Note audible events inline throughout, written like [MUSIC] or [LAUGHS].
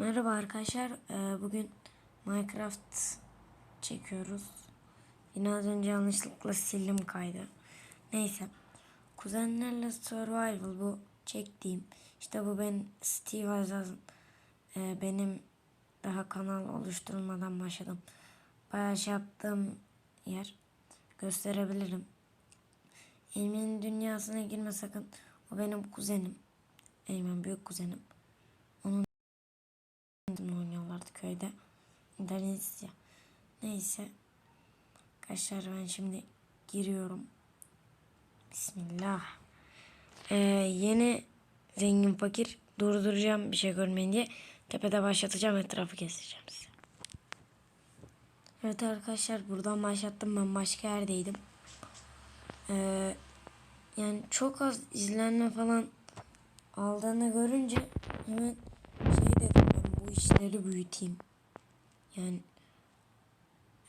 Merhaba arkadaşlar. Ee, bugün Minecraft çekiyoruz. Yine az önce yanlışlıkla sildim kaydı. Neyse. Kuzenlerle Survival bu çektiğim. İşte bu ben Steve Azaz'ın ee, benim daha kanal oluşturulmadan başladım. Bayağı şey yaptığım yer. Gösterebilirim. Eymen'in dünyasına girme sakın. O benim kuzenim. Eymen büyük kuzenim. Oynuyorlardı köyde. İnternetsiz ya. Neyse. Arkadaşlar ben şimdi giriyorum. Bismillah. Ee, yeni zengin fakir durduracağım bir şey görmeyin diye. Tepede başlatacağım etrafı keseceğim size. Evet arkadaşlar buradan başlattım ben başka yerdeydim. Ee, yani çok az izlenme falan aldığını görünce hemen işleri büyüteyim. Yani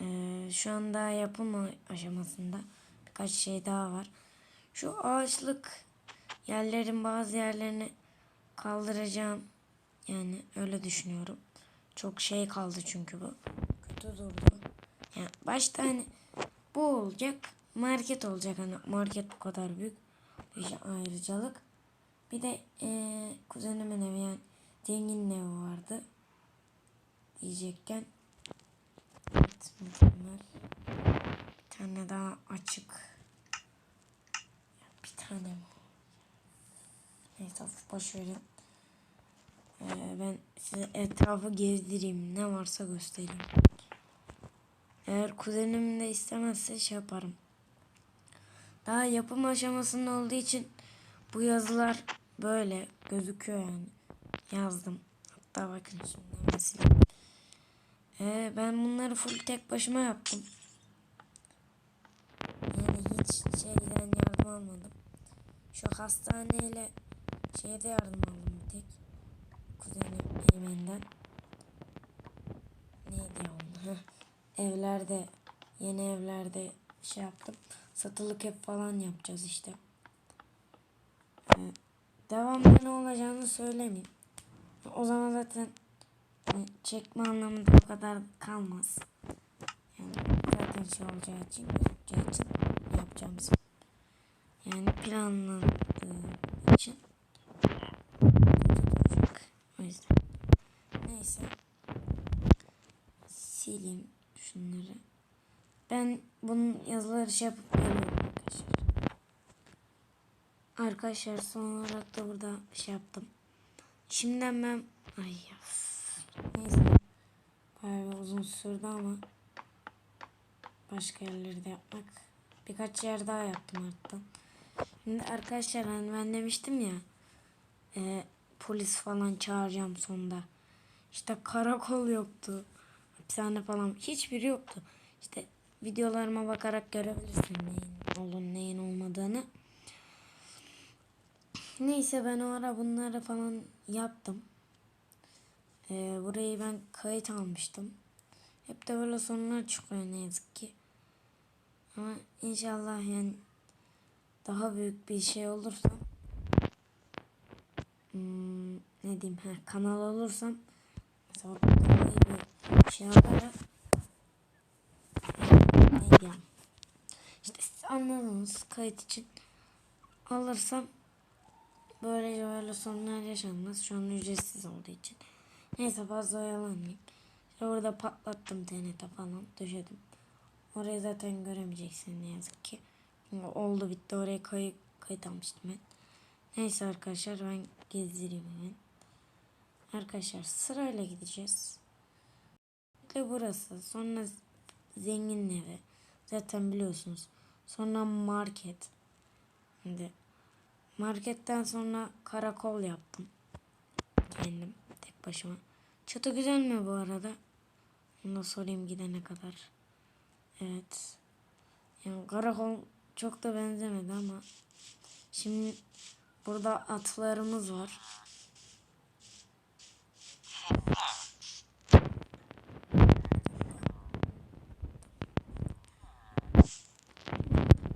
eee, şu an daha yapım aşamasında birkaç şey daha var. Şu ağaçlık yerlerin bazı yerlerini kaldıracağım. Yani öyle düşünüyorum. Çok şey kaldı çünkü bu. Kötü durdu. Yani başta hani bu olacak. Market olacak hani market bu kadar büyük. Bir şey ayrıcalık. Bir de eee kuzenimin evi yani zenginin evi vardı. Diyecekken. Evet, mükemmel. Bir tane daha açık. Bir tane mi? Neyse boş verin. Ee, ben size etrafı gezdireyim. Ne varsa göstereyim. Eğer kuzenim de istemezse şey yaparım. Daha yapım aşamasında olduğu için bu yazılar böyle gözüküyor yani. Yazdım. Hatta bakın şimdi mesela. Ee, ben bunları full tek başıma yaptım. Yani hiç şeyden yardım almadım. Şu hastaneyle şeyde yardım aldım bir tek. Kuzenim Eymen'den. Neydi onun? [LAUGHS] Evlerde, yeni evlerde şey yaptım. Satılık ev falan yapacağız işte. Ee, devamlı ne olacağını söylemeyeyim. O zaman zaten hani çekme anlamında o kadar kalmaz. Yani zaten şey olacağı için, olacağı için yapacağımız. Yani planladığı için olacak. O yüzden. Neyse. Sileyim şunları. Ben bunun yazıları şey yapıp geliyorum arkadaşlar. Arkadaşlar son olarak da burada şey yaptım. Şimdiden ben ay ya. Neyse. Bayağı uzun sürdü ama başka yerleri de yapmak. Birkaç yer daha yaptım artık. Şimdi arkadaşlar hani ben demiştim ya e, polis falan çağıracağım sonunda. İşte karakol yoktu. Hapishane falan hiçbiri yoktu. İşte videolarıma bakarak görebilirsin neyin olun neyin olmadığını. Neyse ben o ara bunları falan yaptım. Ee, burayı ben kayıt almıştım. Hep de böyle sorunlar çıkıyor ne yazık ki. Ama inşallah yani daha büyük bir şey olursa hmm, ne diyeyim ha, kanal olursam mesela bir şey yaparak ne diyeyim işte siz anladınız kayıt için alırsam Böylece böyle sorunlar yaşanmaz. Şu an ücretsiz olduğu için. Neyse fazla oyalanmayayım. İşte orada patlattım TNT falan. Döşedim. Orayı zaten göremeyeceksin ne yazık ki. Oldu bitti. Oraya kayıt, kayıt almıştım ben. Neyse arkadaşlar ben gezdireyim hemen. Arkadaşlar sırayla gideceğiz. İşte burası. Sonra zengin evi. Zaten biliyorsunuz. Sonra market. Şimdi Marketten sonra karakol yaptım. Kendim tek başıma. Çatı güzel mi bu arada? Onu da sorayım gidene kadar. Evet. Yani karakol çok da benzemedi ama. Şimdi burada atlarımız var.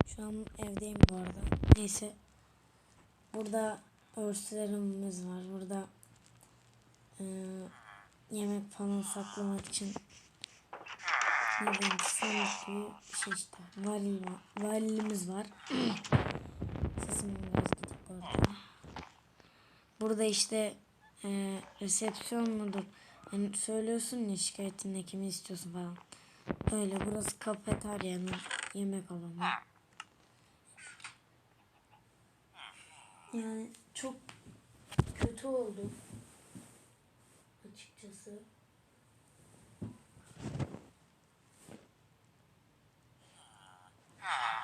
Şu an evdeyim bu arada. Neyse. Burada örtülerimiz var. Burada e, yemek falan saklamak için ne diyeyim sandık gibi bir şey işte. Varil var. Varilimiz var. Sesim biraz gidik bu arada. Burada işte e, resepsiyon mudur? Hani söylüyorsun ya şikayetinde kimi istiyorsun falan. Öyle burası kafeteryanın yemek alanı. Yani çok kötü oldu. 집 줬어요? 아.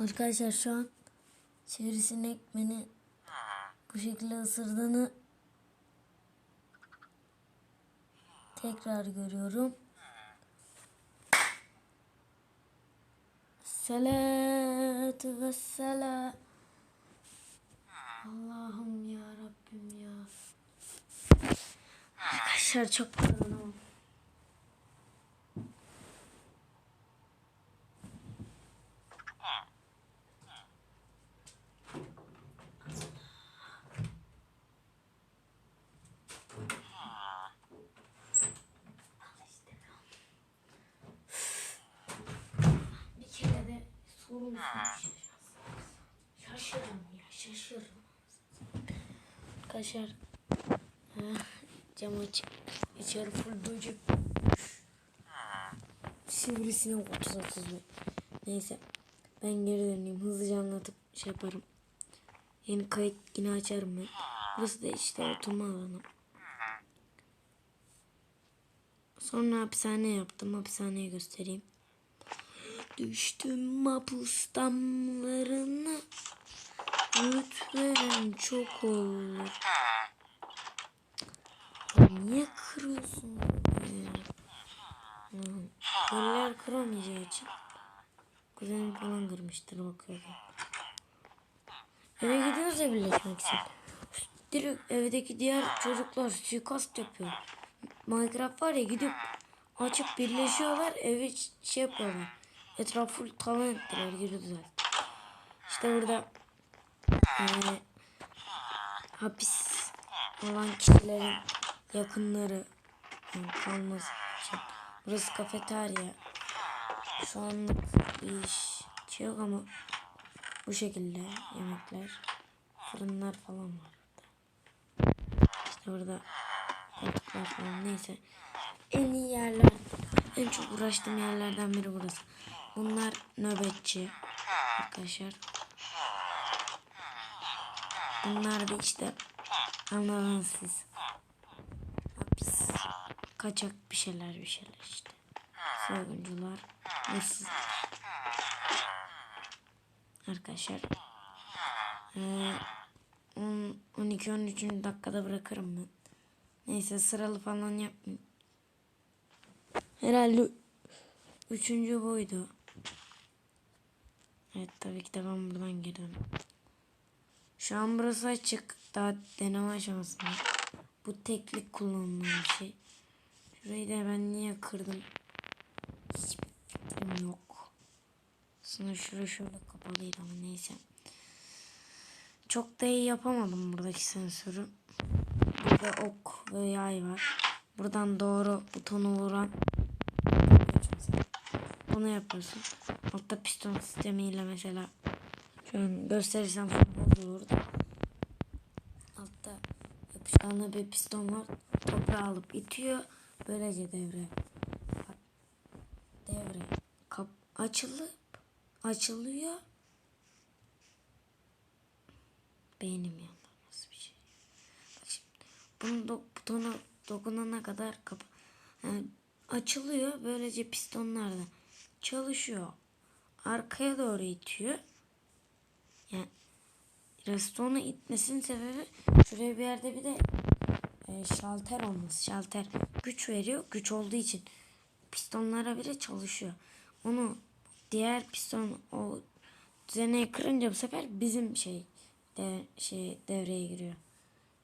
Arkadaşlar şu an sivrisinek beni bu şekilde ısırdığını tekrar görüyorum. Salatu ve selam. Allah'ım ya Rabbim ya. Arkadaşlar çok pardon. Bir kere de sorun Şaşırırım ya şaşırırım. Arkadaşlar eh, cam açık. İçeri full böcek. Sivrisinek 30 30 Neyse ben geri döneyim. Hızlıca anlatıp şey yaparım. Yeni kayıt yine açarım ben. Burası da işte oturma alanı. Sonra hapishane yaptım. Hapishaneyi göstereyim. Düştüm mapus damlarına Lütfen çok olur. Niye kırıyorsun? Eller kıramayacağı için Kuzenim falan kırmıştır bakıyorum Eve gidiyoruz ya birleşmek için. Direkt evdeki diğer çocuklar suikast yapıyor. Minecraft var ya gidip açıp birleşiyorlar evi şey yapıyorlar Etrafı full talan ettiler girdiler. İşte burada yani hapis olan kişilerin yakınları yani kalması. Burası kafeterya. Şu anlık bir iş şey yok ama bu şekilde yemekler. Fırınlar falan var. İşte burada koltuklar falan neyse. En iyi yerler, en çok uğraştığım yerlerden biri burası. Bunlar nöbetçi arkadaşlar. Bunlar da işte anladınız siz. Hapis, kaçak bir şeyler bir şeyler işte. Soyguncular, hırsız. Arkadaşlar. Ee, 12-13. dakikada bırakırım ben. Neyse sıralı falan yapmayayım. Herhalde üçüncü buydu. Evet tabii ki de ben buradan girdim. Şu an burası açık. Daha deneme aşamasında. Bu teklik kullanılan şey. Şurayı da ben niye kırdım? Hiç yok. Aslında şurası şöyle kapalıydı ama neyse. Çok da iyi yapamadım buradaki sensörü. Burada ok ve yay var. Buradan doğru butonu vuran bunu yapıyorsun. Altta piston sistemiyle mesela şu an gösterirsem bozulur da. Altta yapışkanlı bir piston var. Toprağı alıp itiyor. Böylece devre devre kap açılıp açılıyor. Beynim yandı. Nasıl bir şey? Bunu do butona dokunana kadar kap yani açılıyor. Böylece pistonlar da çalışıyor. Arkaya doğru itiyor. Yani restonu itmesinin sebebi şuraya bir yerde bir de e, şalter olması. Şalter güç veriyor. Güç olduğu için pistonlara bile çalışıyor. Onu diğer piston o düzeneyi kırınca bu sefer bizim şey de, şey devreye giriyor.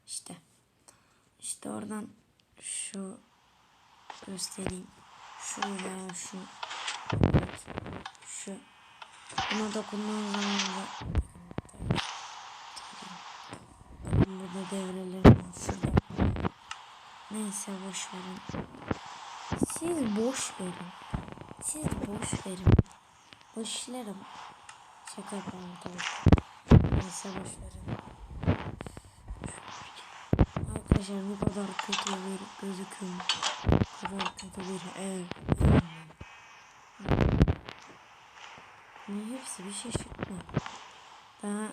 İşte. İşte oradan şu göstereyim. Şu veya şu. Şu. Buna dokunduğum zaman da burada devrelerim. Şurada. Neyse boş verin. Siz boş verin. Siz boş verin. Boş işlere bak. Şaka yapalım tabii. Neyse boş verin. Arkadaşlar bu kadar kötü bir gözüküyor. Bu kadar kötü bir ev. Ne hepsi bir şaşırtma. Daha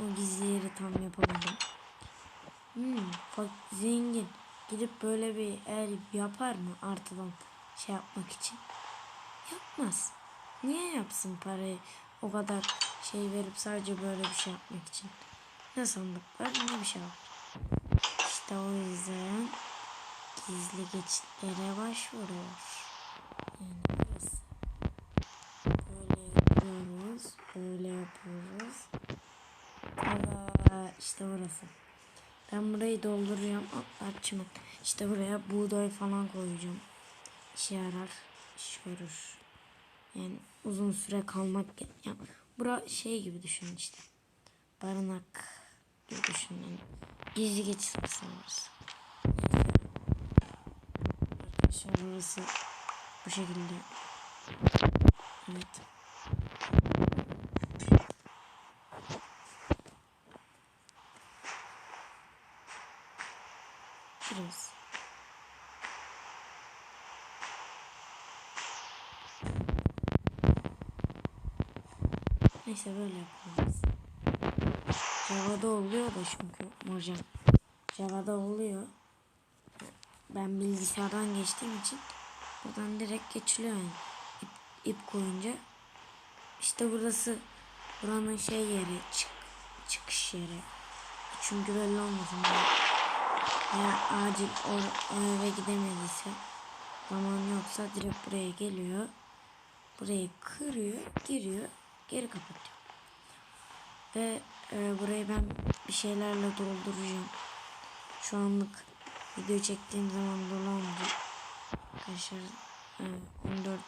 o gizli yeri tam yapamadım. Hmm, bak zengin. Gidip böyle bir el yapar mı artıdan şey yapmak için? Yapmaz. Niye yapsın parayı o kadar şey verip sadece böyle bir şey yapmak için? Ne sandıklar ne bir şey var. İşte o yüzden gizli geçitlere başvuruyor. Yani burası. Böyle yapıyoruz. Böyle yapıyoruz. Tada işte burası. Ben burayı dolduruyorum. Çimen. İşte buraya buğday falan koyacağım. İşe yarar. iş görür. Yani uzun süre kalmak. Yani bura şey gibi düşün işte. Barınak gibi düşün. Yani gizli geçiş sanırız. Arkadaşlar burası bu şekilde. Evet. Biraz. Neyse böyle yapalım. Java'da oluyor da çünkü hocam. Java'da oluyor. Ben bilgisayardan geçtiğim için buradan direkt geçiliyor yani. İp, ip koyunca. İşte burası buranın şey yeri çık, çıkış yeri. Çünkü belli olmasın. Eğer acil o, o eve gidemediyse zaman yoksa direkt buraya geliyor. Burayı kırıyor, giriyor, geri kapatıyor. Ve e, burayı ben bir şeylerle dolduracağım. Şu anlık video çektiğim zaman dolu olmayacak. Arkadaşlar e, 14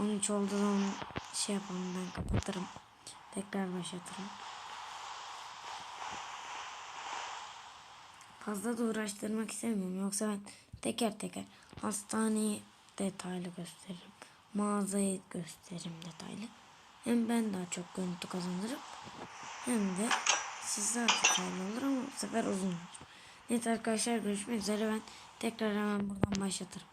13 olduğu zaman şey yapalım ben kapatırım. Tekrar başlatırım. Fazla da uğraştırmak istemiyorum. Yoksa ben teker teker hastaneyi detaylı gösteririm. Mağazayı gösteririm detaylı. Hem ben daha çok görüntü kazanırım. Hem de siz daha detaylı olur ama bu sefer uzun olur. Evet arkadaşlar görüşmek üzere. Ben tekrar hemen buradan başlatırım.